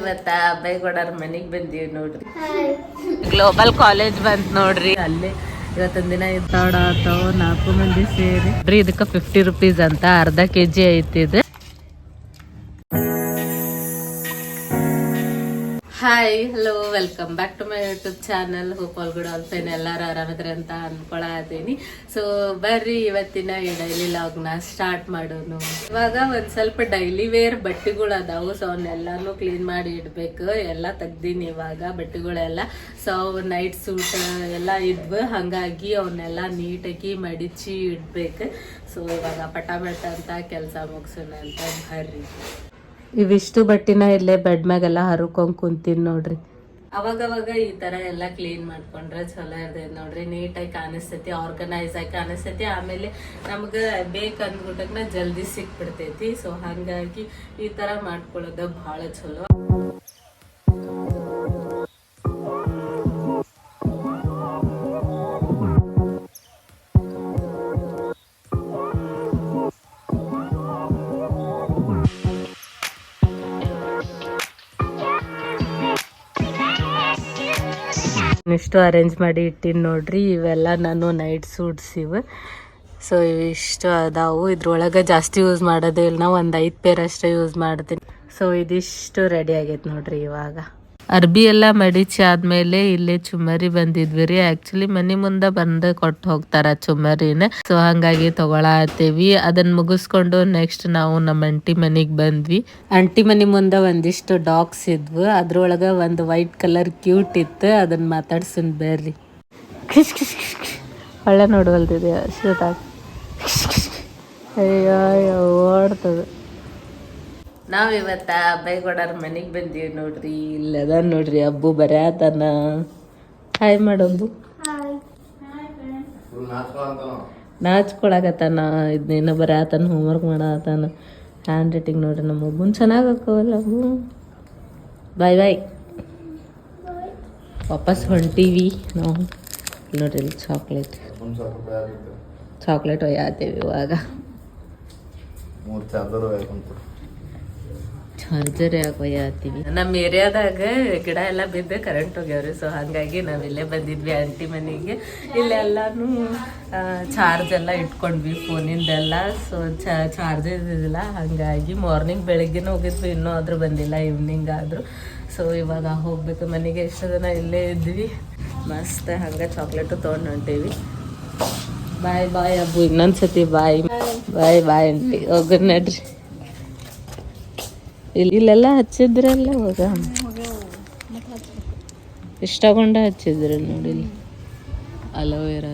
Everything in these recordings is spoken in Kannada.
ಇವತ್ತ ಬೈಗೊಡರ್ ಮನೆಗೆ ಬಂದೀವಿ ನೋಡ್ರಿ. ಗ್ಲೋಬಲ್ ಕಾಲೇಜ್ ಬಂತ್ ನೋಡ್ರಿ. ಅಲ್ಲೇ ಇವತ್ತೊಂದ್ ದಿನ ಇದ್ದಾಡ ಅಥವಾ ನಾಲ್ಕು ಮಂದಿ ಸೇರಿ. ನೋಡ್ರಿ ಇದಕ್ಕೆ ಫಿಫ್ಟಿ ರುಪೀಸ್ ಅಂತ ಅರ್ಧ ಕೆ ಜಿ ಐತಿ hi hello welcome back to my YouTube channel hope all good all fine ಎಲ್ಲರೂ ಆರಾಮದ್ರೆ ಅಂತ ಅನ್ಕೊಳತೀನಿ ಸೊ ಬರ್ರಿ ಇವತ್ತಿನ ಈ ಡೈಲಿ ಲಾಗ್ನ ಸ್ಟಾರ್ಟ್ ಮಾಡೋನು ಇವಾಗ ಒಂದು ಸ್ವಲ್ಪ ಡೈಲಿ ವೇರ್ ಬಟ್ಟೆಗಳು ಅದಾವು. ಸೊ ಅವನ್ನೆಲ್ಲಾನು ಕ್ಲೀನ್ ಮಾಡಿ ಇಡ್ಬೇಕು. ಎಲ್ಲ ತೆಗ್ದೀನಿ ಇವಾಗ ಬಟ್ಟೆಗಳೆಲ್ಲ. ಸೊ ನೈಟ್ ಸೂಟ್ ಎಲ್ಲ ಇದ್ವು. ಹಂಗಾಗಿ ಅವನ್ನೆಲ್ಲ ನೀಟಾಗಿ ಮಡಿಚಿ ಇಡ್ಬೇಕು. ಸೊ ಇವಾಗ ಪಟಾಪಟ ಅಂತ ಕೆಲಸ ಮುಗಿಸೋಣ ಅಂತ ಬರ್ರಿ. ಇವಿಷ್ಟು ಬಟ್ಟಿನ ಇಲ್ಲೇ ಬೆಡ್ ಮ್ಯಾಗೆಲ್ಲ ಹರ್ಕೊಂಡ್ ಕುಂತೀನಿ ನೋಡ್ರಿ. ಅವಾಗ ಅವಾಗ ಈ ತರ ಎಲ್ಲ ಕ್ಲೀನ್ ಮಾಡ್ಕೊಂಡ್ರೆ ಚಲೋ ಇರ್ತೈತಿ ನೋಡ್ರಿ. ನೀಟಾಗಿ ಕಾಣಿಸ್ತೈತಿ ಆರ್ಗನೈಸ್ ಆಗಿ ಕಾಣಿಸ್ತೈತಿ. ಆಮೇಲೆ ನಮ್ಗ ಬೇಕಂದ್ಬಿಟ್ಟಕ್ನ ಜಲ್ದಿ ಸಿಕ್ಬಿಡ್ತೈತಿ. ಸೊ ಹಂಗಾಗಿ ಈ ತರ ಮಾಡ್ಕೊಳ್ಳೋದು ಬಹಳ ಚಲೋ. ಇಷ್ಟು ಅರೇಂಜ್ ಮಾಡಿ ಇಟ್ಟಿನಿ ನೋಡ್ರಿ, ಇವೆಲ್ಲ ನಾನು ನೈಟ್ ಸೂಟ್ಸ್ ಇವು. ಸೊ ಇವಿಷ್ಟು ಅದಾವು. ಇದ್ರೊಳಗೆ ಜಾಸ್ತಿ ಯೂಸ್ ಮಾಡೋದೇ ಇಲ್ಲ. ನಾವು ಒಂದು ಐದು ಪೇರ್ ಅಷ್ಟೇ ಯೂಸ್ ಮಾಡ್ತೀನಿ. ಸೊ ಇದಿಷ್ಟು ರೆಡಿ ಆಗೈತೆ ನೋಡ್ರಿ ಇವಾಗ. ಅರ್ಬಿ ಎಲ್ಲ ಮಡಿಚಿ ಆದ್ಮೇಲೆ ಇಲ್ಲೇ ಚುಮ್ಮರಿ ಬಂದಿದ್ವಿ ರೀ. ಆಕ್ಚುಲಿ ಮನಿ ಮುಂದೆ ಬಂದು ಕೊಟ್ಟು ಹೋಗ್ತಾರ ಚುಮ್ಮರಿನ. ಸೊ ಹಂಗಾಗಿ ತಗೊಳತ್ತೀವಿ. ಅದನ್ನ ಮುಗಿಸ್ಕೊಂಡು ನೆಕ್ಸ್ಟ್ ನಾವು ನಮ್ಮ ಅಂಟಿ ಮನಿಗೆ ಬಂದ್ವಿ. ಅಂಟಿ ಮನಿ ಮುಂದೆ ಒಂದಿಷ್ಟು ಡಾಗ್ಸ್ ಇದ್ವು. ಅದ್ರೊಳಗ ಒಂದು ವೈಟ್ ಕಲರ್ ಕ್ಯೂಟ್ ಇತ್ತು. ಅದನ್ನ ಮಾತಾಡ್ಸನ್ ಬೇರ್ರಿ. ಖಿಶ್ ಖಿಶ್ ಖಿಶ್. ಒಳ್ಳೆ ನೋಡುವಲ್ದಿದೆ ಅಯ್ಯೋ ಓಡ್ತದೆ. ನಾವ್ ಬೈಗೋಡರ ಮನೆಗೆ ಬಂದೀವಿ ನೋಡ್ರಿ. ಇಲ್ಲದ ನೋಡ್ರಿ ಅಬ್ಬು ಬರ್ಯಾತನ ಹಾಯ್ ಮಾಡಬ್ಬು ನಾಚ್ಕೊಳಕತ್ತಾನ. ಇದನ್ನೇನೋ ಬರ್ಯಾತನ ಹೋಮ್ವರ್ಕ್ ಮಾಡತ್ತಾನ ಹ್ಯಾಂಡ್ ರೈಟಿಂಗ್ ನೋಡ್ರಿ ನಮ್ಮ ಒಬ್ಬನ್ ಚೆನ್ನಾಗಿ ಹಾಕೋವಲ್ಲ ಅಬ್ಬು. ಬಾಯ್ ಬಾಯ್ ವಾಪಸ್ ಹೊಂಟೀವಿ ನಾವು. ನೋಡ್ರಿ ಇಲ್ಲಿ ಚಾಕ್ಲೇಟ್ ಚಾಕ್ಲೇಟ್ ಒಯ್ಯಾತೇವಿ ಇವಾಗ. ಮೂರು ಚಾರ್ಜರ್ ಯಾಕೆ ಒಯ್ಯಾತೀವಿ ನಮ್ಮ ಏರಿಯಾದಾಗ ಗಿಡ ಎಲ್ಲ ಬಿದ್ದು ಕರೆಂಟ್ ಹೋಗ್ಯಾವ್ರಿ. ಸೊ ಹಾಗಾಗಿ ನಾವು ಇಲ್ಲೇ ಬಂದಿದ್ವಿ ಆಂಟಿ ಮನೆಗೆ. ಇಲ್ಲೆಲ್ಲಾನು ಚಾರ್ಜ್ ಎಲ್ಲ ಇಟ್ಕೊಂಡ್ವಿ ಫೋನಿಂದೆಲ್ಲ. ಸೊ ಚಾರ್ಜ್ ಇದಿಲ್ಲ ಹಾಗಾಗಿ ಮಾರ್ನಿಂಗ್ ಬೆಳಗ್ಗೆನೂ ಹೋಗಿದ್ವಿ. ಇನ್ನೂ ಆದರೂ ಬಂದಿಲ್ಲ ಈವ್ನಿಂಗ್ ಆದರೂ. ಸೊ ಇವಾಗ ಹೋಗ್ಬೇಕು ಮನೆಗೆ. ಎಷ್ಟು ಜನ ಇಲ್ಲೇ ಇದ್ವಿ. ಮಸ್ತ್, ಹಂಗೆ ಚಾಕ್ಲೇಟು ತೊಗೊಂಡು ಹೊಂಟೀವಿ. ಬಾಯ್ ಬಾಯ್ ಅಬ್ಬು. ಇನ್ನೊಂದ್ಸತಿ ಬಾಯ್ ಬಾಯ್ ಬಾಯ್ ಅಂಟಿ ಹೋಗೋಣ ನಡ್ರಿ. ಇಲ್ಲೆಲ್ಲ ಹಚ್ಚಿದ್ರಲ್ಲ ಹೋಗ. ಇಷ್ಟಗೊಂಡ ಹಚ್ಚಿದ್ರಿ ನೋಡಿ ಇಲ್ಲಿ. ಅಲೋವೆರಾ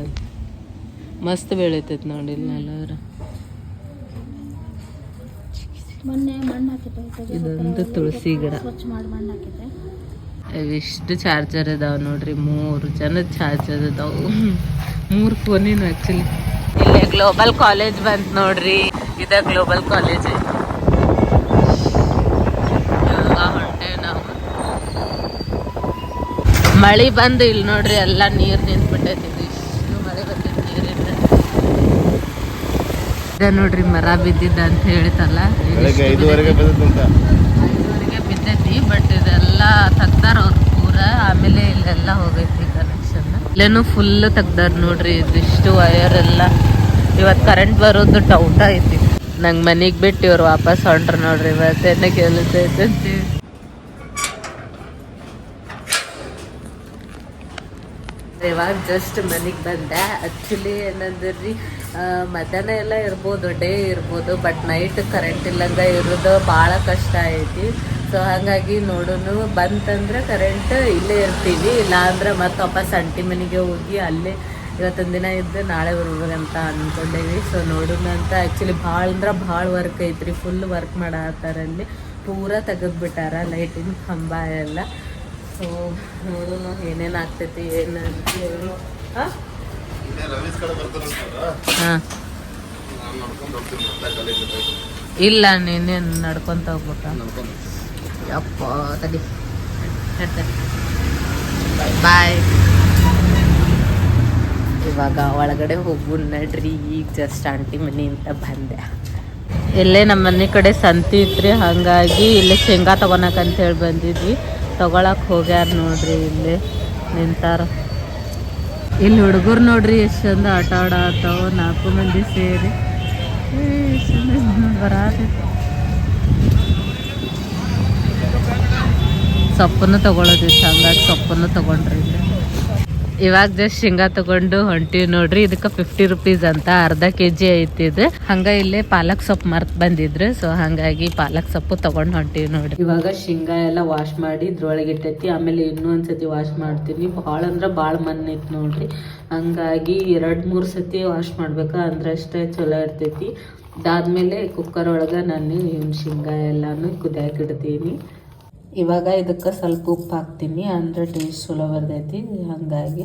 ಮಸ್ತ್ ಬೆಳಿತೈತೆ ನೋಡಿ ಇಲ್ಲಿ ಅಲೋವೆರಾ. ಇದೊಂದು ತುಳಸಿ ಗಿಡ. ಇವಿಷ್ಟು ಚಾರ್ಜರ್ ಇದಾವೆ ನೋಡ್ರಿ ಮೂರು ಜನದ ಚಾರ್ಜರ್ ಇದಾವ. ಮೂರು ಫೋನಿನ ಆ್ಯಕ್ಚುಲಿ ಇಲ್ಲೇ ಗ್ಲೋಬಲ್ ಕಾಲೇಜ್ ಬಂತು ನೋಡ್ರಿ. ಇದ ಗ್ಲೋಬಲ್ ಕಾಲೇಜ್ ಹೊಂಟೇವಿ ನಾವು ಮಳೆ ಬಂದು ಇಲ್ಲಿ ನೋಡ್ರಿ ಎಲ್ಲ ನೀರು ನಿಂತ್ಬಿಟ್ಟೈತಿ. ಇಷ್ಟು ಮಳೆ ಬಂದಿದ್ದು ನೀರಿಂದ ಇದ ನೋಡ್ರಿ ಮರ ಬಿದ್ದಿದ್ದ ಅಂತ ಹೇಳಿತಲ್ಲ. ಐದುವರೆಗೆ ಬಿದ್ದೈತಿ ಬಟ್ ಇದೆಲ್ಲ ತೆಗ್ದಾರ ಅವ್ರ ಪೂರ. ಆಮೇಲೆ ಇಲ್ಲೆಲ್ಲ ಹೋಗೈತಿ ಕನೆಕ್ಷನ್ ಇಲ್ಲೇನು ಫುಲ್ ತೆಗ್ದಾರ ನೋಡ್ರಿ ಇದಿಷ್ಟು ವಯರ್ ಎಲ್ಲ. ಇವತ್ತು ಕರೆಂಟ್ ಬರೋದು ಡೌಟ್ ಐತಿ ನಂಗೆ ಮನೆಗೆ ಬಿಟ್ಟು ಇವ್ರು ವಾಪಸ್ ಹೊಂಟ್ರ ನೋಡ್ರಿ ಇವತ್ತೇನೆ ಕೆಲಸ ಇವಾಗ ಜಸ್ಟ್ ಮನೆಗೆ ಬಂದೆ. ಆ್ಯಕ್ಚುಲಿ ಏನಂದ್ರಿ ಮಧ್ಯಾಹ್ನ ಎಲ್ಲ ಇರ್ಬೋದು ಡೇ ಇರ್ಬೋದು ಬಟ್ ನೈಟ್ ಕರೆಂಟ್ ಇಲ್ಲಂಗ ಇರೋದು ಭಾಳ ಕಷ್ಟ ಐತಿ. ಸೊ ಹಾಗಾಗಿ ನೋಡೋನು, ಬಂತಂದ್ರೆ ಕರೆಂಟ್ ಇಲ್ಲೇ ಇರ್ತೀವಿ. ಇಲ್ಲಾಂದ್ರೆ ಮತ್ತೆ ವಾಪಸ್ ಅಂಟಿ ಮನೆಗೆ ಹೋಗಿ ಅಲ್ಲೇ ಇವತ್ತೊಂದು ದಿನ ಇದ್ದು ನಾಳೆ ಬರ್ಬೇಕಂತ ಅಂದ್ಕೊಂಡೇವಿ ಸೊ ನೋಡೋಣ ಅಂತ ಆ್ಯಕ್ಚುಲಿ ಭಾಳ ಅಂದ್ರೆ ಭಾಳ ವರ್ಕ್ ಐತ್ರಿ. ಫುಲ್ ವರ್ಕ್ ಅಲ್ಲಿ ಪೂರ ತೆಗೆದ್ಬಿಟ್ಟಾರ ಲೈಟಿನ ಕಂಬ ಎಲ್ಲ. ಸೊ ನೋಡೋಣ ಏನೇನು ಆಗ್ತೈತಿ ಏನು ಹಾಂ? ಇಲ್ಲ ನೀನೇನು ನಡ್ಕೊಂತ ಹೋಗ್ಬಿಟ್ಟ ಅಪ್ಪ ಯಪ್ಪ ತಡಿ. ಬಾಯ್ ಇವಾಗ ಒಳಗಡೆ ಹೋಗು ನಡ್ರಿ. ಈಗ ಜಸ್ಟ್ ಆಂಟಿ ಮನೆ ಅಂತ ಬಂದೆ. ಇಲ್ಲೇ ನಮ್ಮ ಮನೆ ಕಡೆ ಸಂತಿ ಇತ್ರಿ ಹಾಗಾಗಿ ಇಲ್ಲೇ ಶೇಂಗಾ ತಗೊಳಕಂತ ಹೇಳಿ ಬಂದಿದ್ವಿ. ತಗೊಳಕ್ ಹೋಗ್ಯಾರ ನೋಡ್ರಿ ಇಲ್ಲಿ ನಿಂತಾರ. ಇಲ್ಲಿ ಹುಡುಗರು ನೋಡ್ರಿ ಎಷ್ಟು ಚಂದ ಆಟ ಆಡತ್ತಾವ ನಾಲ್ಕು ಮಂದಿ ಸೇರಿ. ಬರಾತೈತಿ. ಸೊಪ್ಪನ್ನು ತಗೊಳೋದಿತ್ತು ಹಂಗಾಗಿ ಸೊಪ್ಪನ್ನು ತಗೊಂಡ್ರಿ ಇಲ್ಲಿ. ಇವಾಗ ಜಸ್ಟ್ ಶೇಂಗಾ ತಗೊಂಡು ಹೊಂಟಿವಿ ನೋಡ್ರಿ. ಇದಕ್ಕೆ ಫಿಫ್ಟಿ ರುಪೀಸ್ ಅಂತ ಅರ್ಧ ಕೆ ಜಿ ಐತಿ ಇದು. ಹಂಗ ಇಲ್ಲೇ ಪಾಲಕ್ ಸೊಪ್ಪು ಮರ್ತ್ ಬಂದಿದ್ರು. ಸೊ ಹಂಗಾಗಿ ಪಾಲಕ್ ಸೊಪ್ಪು ತಗೊಂಡು ಹೊಂಟಿವಿ ನೋಡ್ರಿ. ಇವಾಗ ಶೇಂಗಾ ಎಲ್ಲ ವಾಶ್ ಮಾಡಿ ಇದ್ರೊಳಗೆ ಇಟ್ಟೈತಿ. ಆಮೇಲೆ ಇನ್ನೂ ಒಂದ್ಸತಿ ವಾಶ್ ಮಾಡ್ತೀನಿ. ಭಾಳ ಅಂದ್ರೆ ಭಾಳ ಮಣ್ಣು ಐತಿ ನೋಡ್ರಿ. ಹಂಗಾಗಿ ಎರಡ್, ಮೂರು ಸತಿ ವಾಶ್ ಮಾಡ್ಬೇಕ. ಅಂದ್ರೆ ಅಷ್ಟೇ ಚಲೋ ಇರ್ತೈತಿ. ಅದಾದ್ಮೇಲೆ ಕುಕ್ಕರ್ ಒಳಗ ನಾನು ಶೇಂಗಾ ಎಲ್ಲಾನು ಕುದಿಯಾಕ ಇಡ್ತೀನಿ. ಇವಾಗ ಇದಕ್ಕೆ ಸ್ವಲ್ಪ ಉಪ್ಪು ಹಾಕ್ತೀನಿ ಅಂದರೆ ಟೇಸ್ಟ್ ಚಲೋ ಬರ್ತೈತಿ. ಹಾಗಾಗಿ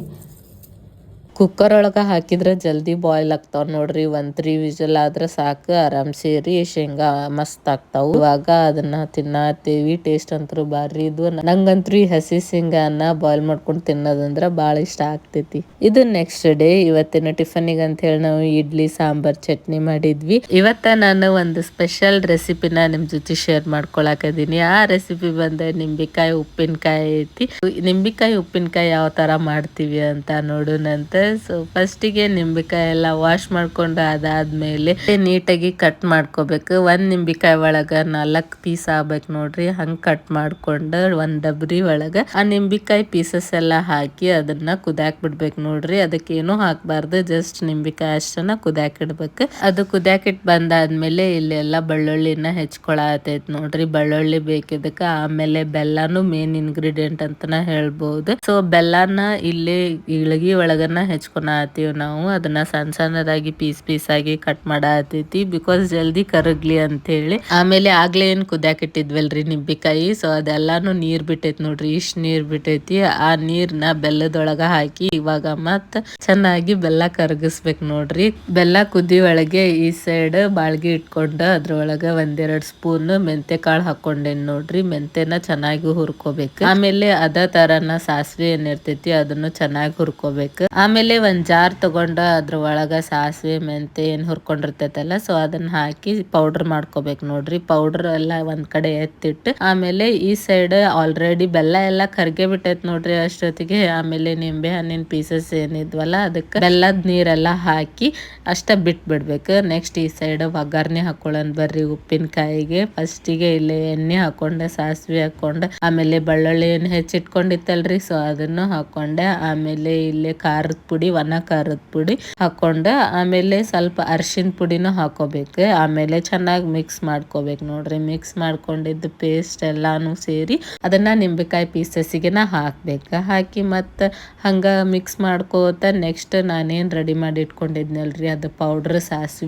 ಕುಕ್ಕರ್ ಒಳಗೆ ಹಾಕಿದ್ರೆ ಜಲ್ದಿ ಬಾಯ್ಲ್ ಆಗ್ತಾವ ನೋಡ್ರಿ. ಒಂದ್ ತ್ರೀ ವಿಜಲ್ ಆದ್ರೆ ಸಾಕು, ಆರಾಮ್ ಸೇರಿ ಶೇಂಗಾ ಮಸ್ತ್ ಆಗ್ತಾವ. ಇವಾಗ ಅದನ್ನ ತಿನ್ನತ್ತೀವಿ ಟೇಸ್ಟ್ ಅಂತೂ ಬಾರಿ ಇದು ನಂಗಂತ್ರು ಹಸಿ ಶೇಂಗಾನ ಬಾಯ್ಲ್ ಮಾಡ್ಕೊಂಡು ತಿನ್ನೋದಂದ್ರ ಭಾಳ ಇಷ್ಟ ಆಗ್ತೈತಿ. ಇದು ನೆಕ್ಸ್ಟ್ ಡೇ ಇವತ್ತಿನ ಟಿಫನ್ಗೆ ಅಂತ ಹೇಳಿ ನಾವು ಇಡ್ಲಿ, ಸಾಂಬಾರ್, ಚಟ್ನಿ ಮಾಡಿದ್ವಿ. ಇವತ್ತ ನಾನು ಒಂದು ಸ್ಪೆಷಲ್ ರೆಸಿಪಿನ ನಿಮ್ ಜೊತೆ ಶೇರ್ ಮಾಡ್ಕೊಳಕದೀನಿ ಆ ರೆಸಿಪಿ ಬಂದ ನಿಂಬಿಕಾಯಿ, ಉಪ್ಪಿನಕಾಯಿ ಐತಿ. ನಿಂಬಿಕಾಯಿ, ಉಪ್ಪಿನಕಾಯಿ ಯಾವ ತರ ಮಾಡ್ತೀವಿ ಅಂತ ನೋಡೋಣಂತ ಸೊ ಫಸ್ಟಿಗೆ ನಿಂಬೆಕಾಯಿ ಎಲ್ಲ ವಾಶ್ ಮಾಡ್ಕೊಂಡು ಅದಾದ್ಮೇಲೆ ನೀಟಾಗಿ ಕಟ್ ಮಾಡ್ಕೋಬೇಕು. ಒಂದ್ ನಿಂಬಿಕಾಯಿ ಒಳಗ ನಾಲ್ಕ್ ಪೀಸ್ ಆಗ್ಬೇಕು ನೋಡ್ರಿ. ಹಂಗ್ ಕಟ್ ಮಾಡ್ಕೊಂಡು ಒಂದ್ ಡಬ್ರಿ ಒಳಗ ಆ ನಿಂಬಿಕಾಯಿ ಪೀಸಸ್ ಎಲ್ಲ ಹಾಕಿ ಅದನ್ನ ಕುದ್ಯಾಕ್ ಬಿಡ್ಬೇಕು ನೋಡ್ರಿ. ಅದಕ್ಕೆ ಏನೂ ಹಾಕ್ಬಾರ್ದು. ಜಸ್ಟ್ ನಿಂಬಿಕಾಯಿ ಅಷ್ಟನ್ನ ಕುದ್ಯಾಕ್ ಇಡ್ಬೇಕು ಅದು ಕುದ್ಯಾಕ್ ಇಟ್ ಬಂದಾದ್ಮೇಲೆ ಇಲ್ಲೆಲ್ಲ ಬೆಳ್ಳುಳ್ಳಿನ ಹೆಚ್ಕೊಳತೈತ್ ನೋಡ್ರಿ. ಬೆಳ್ಳುಳ್ಳಿ ಬೇಕಿದಕ್ಕೆ ಆಮೇಲೆ ಬೆಲ್ಲಾನು ಮೇನ್ ಇಂಗ್ರೀಡಿಯೆಂಟ್ ಅಂತನ ಹೇಳ್ಬಹುದು ಸೊ ಬೆಲ್ಲಾನ ಇಲ್ಲಿ ಇಳಗಿ ಒಳಗನ ಹೆಚ್ಕೊಳತೀವಿ ನಾವು. ಅದನ್ನ ಸಣ್ಣ ಸಣ್ಣದಾಗಿ ಪೀಸ್ ಪೀಸ್ ಆಗಿ ಕಟ್ ಮಾಡತೈತಿ. ಬಿಕಾಸ್ ಜಲ್ದಿ ಕರಗ್ಲಿ ಅಂತ ಹೇಳಿ ಆಮೇಲೆ ಆಗ್ಲೇ ಏನ್ ಕುದ್ಯಾಕ್ ಇಟ್ಟಿದ್ವಲ್ರಿ ನಿಂಬೆಕಾಯಿ? ಸೊ ಅದೆಲ್ಲಾನು ನೀರ್ ಬಿಟ್ಟೈತಿ ನೋಡ್ರಿ. ಇಷ್ಟ್ ನೀರ್ ಬಿಟ್ಟೈತಿ. ಆ ನೀರ್ನ ಬೆಲ್ಲದೊಳಗ ಹಾಕಿ ಇವಾಗ ಮತ್ ಚೆನ್ನಾಗಿ ಬೆಲ್ಲ ಕರಗಿಸ್ಬೇಕು ನೋಡ್ರಿ. ಬೆಲ್ಲ ಕುದಿ ಒಳಗೆ ಈ ಸೈಡ್ ಬಾಳ್ಗಿ ಇಟ್ಕೊಂಡ ಅದ್ರೊಳಗ ಒಂದೆರಡ್ ಸ್ಪೂನ್ ಮೆಂತೆ ಕಾಳು ಹಾಕೊಂಡೇನ್ ನೋಡ್ರಿ. ಮೆಂತೆನ ಚೆನ್ನಾಗಿ ಹುರ್ಕೋಬೇಕು. ಆಮೇಲೆ ಅದ ತರನ ಸಾಸಿವೆ ಏನಿರ್ತೈತಿ ಅದನ್ನು ಚೆನ್ನಾಗಿ ಹುರ್ಕೋಬೇಕು. ಆಮೇಲೆ ಒಂದ್ ಜಾರ್ ತೊಗೊಂಡು ಅದ್ರ ಒಳಗೆ ಸಾಸಿವೆ ಮೆಂತೆ ಏನು ಹುರ್ಕೊಂಡಿರ್ತೈತಲ್ಲ ಸೊ ಅದನ್ನ ಹಾಕಿ ಪೌಡರ್ ಮಾಡ್ಕೋಬೇಕು ನೋಡ್ರಿ. ಪೌಡರ್ ಎಲ್ಲ ಒಂದ್ ಕಡೆ ಎತ್ತಿಟ್ಟು, ಆಮೇಲೆ ಈ ಸೈಡ್ ಆಲ್ರೆಡಿ ಬೆಲ್ಲ ಎಲ್ಲ ಕರ್ಗೆ ಬಿಟ್ಟೈತೆ ನೋಡ್ರಿ ಅಷ್ಟೊತ್ತಿಗೆ. ಆಮೇಲೆ ನಿಂಬೆ ಹಣ್ಣಿನ ಪೀಸಸ್ ಏನಿದ್ವಲ್ಲ, ಅದಕ್ಕೆ ಬೆಲ್ಲದ ನೀರೆಲ್ಲ ಹಾಕಿ ಅಷ್ಟ ಬಿಟ್ ಬಿಡ್ಬೇಕು ನೆಕ್ಸ್ಟ್ ಈ ಸೈಡ್ ಒಗ್ಗರಣೆ ಹಾಕೊಳ್ಳೋಣ ಬರ್ರಿ ಉಪ್ಪಿನಕಾಯಿಗೆ. ಫಸ್ಟಿಗೆ ಇಲ್ಲಿ ಎಣ್ಣೆ ಹಾಕೊಂಡೆ, ಸಾಸಿವೆ ಹಾಕೊಂಡೆ, ಆಮೇಲೆ ಬೆಳ್ಳುಳ್ಳಿ ಏನು ಹೆಚ್ಚಿಟ್ಕೊಂಡಿತ್ತಲ್ರಿ ಸೊ ಅದನ್ನು ಹಾಕೊಂಡೆ. ಆಮೇಲೆ ಇಲ್ಲಿ ಖಾರದ ಪುಡಿ ಒಣ ಖಾರದ ಪುಡಿ ಹಾಕೊಂಡ, ಆಮೇಲೆ ಸ್ವಲ್ಪ ಅರ್ಶಿನ ಪುಡಿನೂ ಹಾಕೋಬೇಕು. ಆಮೇಲೆ ಚೆನ್ನಾಗಿ ಮಿಕ್ಸ್ ಮಾಡ್ಕೋಬೇಕು ನೋಡ್ರಿ. ಮಿಕ್ಸ್ ಮಾಡ್ಕೊಂಡಿದ್ದ ಪೇಸ್ಟ್ ಎಲ್ಲಾನು ಸೇರಿ ಅದನ್ನ ನಿಂಬೆಕಾಯಿ ಪೀಸಸ್ಸಿಗೆನ ನಾ ಹಾಕ್ಬೇಕು. ಹಾಕಿ ಮತ್ತೆ ಹಂಗ ಮಿಕ್ಸ್ ಮಾಡ್ಕೋತ ನೆಕ್ಸ್ಟ್ ನಾನೇನ್ ರೆಡಿ ಮಾಡಿ ಇಟ್ಕೊಂಡಿದ್ನಲ್ರಿ, ಅದು ಪೌಡ್ರ್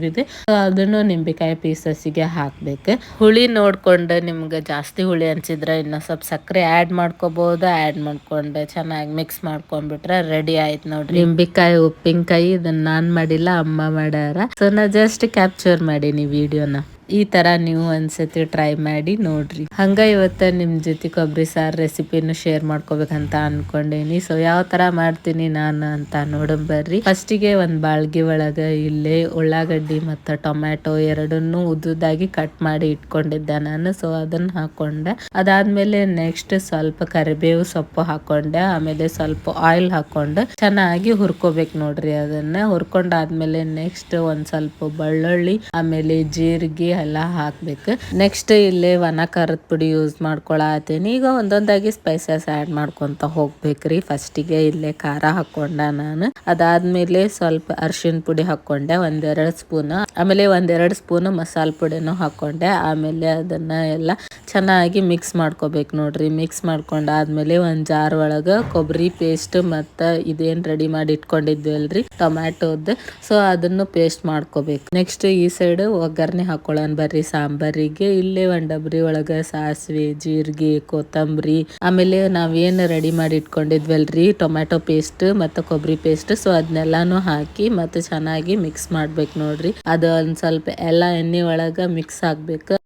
ಇದೆ ಅದನ್ನು ನಿಂಬೆಕಾಯಿ ಪೀಸಸ್ಸಿಗೆ ಹಾಕ್ಬೇಕು. ಹುಳಿ ನೋಡ್ಕೊಂಡು ನಿಮ್ಗೆ ಜಾಸ್ತಿ ಹುಳಿ ಅನ್ಸಿದ್ರೆ ಇನ್ನ ಸ್ವಲ್ಪ ಸಕ್ಕರೆ ಆ್ಯಡ್ ಮಾಡ್ಕೋಬಹುದು ಆ್ಯಡ್ ಮಾಡ್ಕೊಂಡು ಚೆನ್ನಾಗಿ ಮಿಕ್ಸ್ ಮಾಡ್ಕೊಂಡ್ಬಿಟ್ರೆ ರೆಡಿ ಆಯ್ತು ನೋಡ್ರಿ. ನಿಂಬೆಕಾಯಿ ಉಪ್ಪಿನಕಾಯಿ ಇದನ್ನ ನಾನ್ ಮಾಡಿಲ್ಲ ಅಮ್ಮ ಮಾಡ್ಯಾರ. ಸೊ ನಾ ಜಸ್ಟ್ ಕ್ಯಾಪ್ಚರ್ ಮಾಡೀನಿ ವಿಡಿಯೋನ ಈ ತರ ನೀವು ಒಂದ್ಸತಿ ಟ್ರೈ ಮಾಡಿ ನೋಡ್ರಿ. ಹಂಗ ಇವತ್ತ ನಿಮ್ ಜೊತೆ ಕೊಬ್ಬರಿ ಸಾರ್ ರೆಸಿಪಿನ ಶೇರ್ ಮಾಡ್ಕೋಬೇಕಂತ ಅನ್ಕೊಂಡೇನಿ. ಸೊ ಯಾವ ತರ ಮಾಡ್ತೀನಿ ನಾನು ಅಂತ ನೋಡಂ ಬರ್ರಿ. ಫಸ್ಟಿಗೆ ಒಂದ್ ಬಾಳ್ಗಿ ಒಳಗ ಇಲ್ಲೇ ಉಳ್ಳಾಗಡ್ಡಿ ಮತ್ತ ಟೊಮ್ಯಾಟೊ ಎರಡನ್ನೂ ಉದ್ದುದಾಗಿ ಕಟ್ ಮಾಡಿ ಇಟ್ಕೊಂಡಿದ್ದೆ ನಾನು. ಸೊ ಅದನ್ನ ಹಾಕೊಂಡೆ. ಅದಾದ್ಮೇಲೆ ನೆಕ್ಸ್ಟ್ ಸ್ವಲ್ಪ ಕರಿಬೇವು ಸೊಪ್ಪು ಹಾಕೊಂಡೆ. ಆಮೇಲೆ ಸ್ವಲ್ಪ ಆಯಿಲ್ ಹಾಕೊಂಡು. ಚೆನ್ನಾಗಿ ಹುರ್ಕೋಬೇಕು ನೋಡ್ರಿ ಅದನ್ನ. ಹುರ್ಕೊಂಡಾದ್ಮೇಲೆ ನೆಕ್ಸ್ಟ್ ಒಂದ್ ಸ್ವಲ್ಪ ಬೆಳ್ಳುಳ್ಳಿ, ಆಮೇಲೆ ಜೀರಿಗೆ ಎಲ್ಲ ಹಾಕ್ಬೇಕು. ನೆಕ್ಸ್ಟ್ ಇಲ್ಲಿ ಒಣ ಖಾರದ ಪುಡಿ ಯೂಸ್ ಮಾಡ್ಕೊಳತ್ತೀನಿ. ಈಗ ಒಂದೊಂದಾಗಿ ಸ್ಪೈಸಸ್ ಆ್ಯಡ್ ಮಾಡ್ಕೊಂತ ಹೋಗ್ಬೇಕ್ರಿ. ಫಸ್ಟಿಗೆ ಇಲ್ಲೇ ಖಾರ ಹಾಕೊಂಡ ನಾನು. ಅದಾದ್ಮೇಲೆ ಸ್ವಲ್ಪ ಅರ್ಶಿನ ಪುಡಿ ಹಾಕೊಂಡೆ, ಒಂದೆರಡು ಸ್ಪೂನ್ ಆಮೇಲೆ ಒಂದೆರಡು ಸ್ಪೂನ್ ಮಸಾಲ ಪುಡಿನೂ ಹಾಕೊಂಡೆ. ಆಮೇಲೆ ಅದನ್ನ ಎಲ್ಲ ಚೆನ್ನಾಗಿ ಮಿಕ್ಸ್ ಮಾಡ್ಕೋಬೇಕು ನೋಡ್ರಿ. ಮಿಕ್ಸ್ ಮಾಡ್ಕೊಂಡಾದ್ಮೇಲೆ ಒಂದ್ ಜಾರ್ ಒಳಗ ಕೊಬ್ಬರಿ ಪೇಸ್ಟ್ ಮತ್ತ ಇದೇನ್ ರೆಡಿ ಮಾಡಿ ಇಟ್ಕೊಂಡಿದ್ವಿ ಅಲ್ರಿ ಟೊಮ್ಯಾಟೋದ್. ಸೊ ಅದನ್ನು ಪೇಸ್ಟ್ ಮಾಡ್ಕೋಬೇಕು. ನೆಕ್ಸ್ಟ್ ಈ ಸೈಡ್ ಒಗ್ಗರಣೆ ಹಾಕೊಳ್ಳೋಣ ಬರ್ರಿ, ಸಾಂಬಾರಿಗೆ, ಇಲ್ಲೇ ಒಂದ್ ಡಬ್ರಿ ಒಳಗ ಸಾಸಿವೆ, ಜೀರಿಗೆ, ಕೊತ್ತಂಬರಿ, ಆಮೇಲೆ ನಾವೇನ್ ರೆಡಿ ಮಾಡಿ ಇಟ್ಕೊಂಡಿದ್ವಲ್ರಿ, ಟೊಮ್ಯಾಟೊ ಪೇಸ್ಟ್ ಮತ್ತು ಕೊಬ್ಬರಿ ಪೇಸ್ಟ್ ಸೊ ಅದನ್ನೆಲ್ಲಾನು ಹಾಕಿ ಮತ್ತೆ ಚೆನ್ನಾಗಿ ಮಿಕ್ಸ್ ಮಾಡ್ಬೇಕು ನೋಡ್ರಿ. ಅದು ಒಂದ್ ಸ್ವಲ್ಪ ಎಲ್ಲ ಎಣ್ಣೆ ಒಳಗ ಮಿಕ್ಸ್ ಆಗ್ಬೇಕು.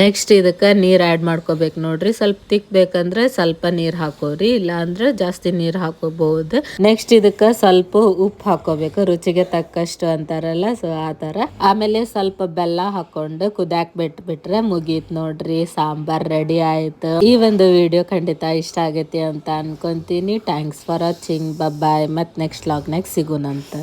ನೆಕ್ಸ್ಟ್ ಇದಕ್ಕೆ ನೀರು ಆ್ಯಡ್ ಮಾಡ್ಕೋಬೇಕು ನೋಡ್ರಿ. ಸ್ವಲ್ಪ ತಿಕ್ ಬೇಕಂದ್ರೆ ಸ್ವಲ್ಪ ನೀರು ಹಾಕೋರಿ. ಇಲ್ಲಾಂದ್ರೆ ಜಾಸ್ತಿ ನೀರು ಹಾಕೋಬಹುದು. ನೆಕ್ಸ್ಟ್ ಇದಕ್ಕೆ ಸ್ವಲ್ಪ ಉಪ್ಪು ಹಾಕೋಬೇಕು. ರುಚಿಗೆ ತಕ್ಕಷ್ಟು ಅಂತಾರಲ್ಲ ಸೊ ಆ ಥರ. ಆಮೇಲೆ ಸ್ವಲ್ಪ ಬೆಲ್ಲ ಹಾಕೊಂಡು ಕುದ್ಯಾಕ್ ಬಿಟ್ಬಿಟ್ರೆ ಮುಗೀತ್ ನೋಡ್ರಿ. ಸಾಂಬಾರ್ ರೆಡಿ ಆಯ್ತು. ಈ ಒಂದು ವಿಡಿಯೋ ಖಂಡಿತ ಇಷ್ಟ ಆಗೈತಿ ಅಂತ ಅನ್ಕೊಂತೀನಿ. ಥ್ಯಾಂಕ್ಸ್ ಫಾರ್ ವಾಚಿಂಗ್ ಬಾಯ್ ಮತ್ ನೆಕ್ಸ್ಟ್ ಲಾಗ್ನಾಗ ಸಿಗೋಣಂತ.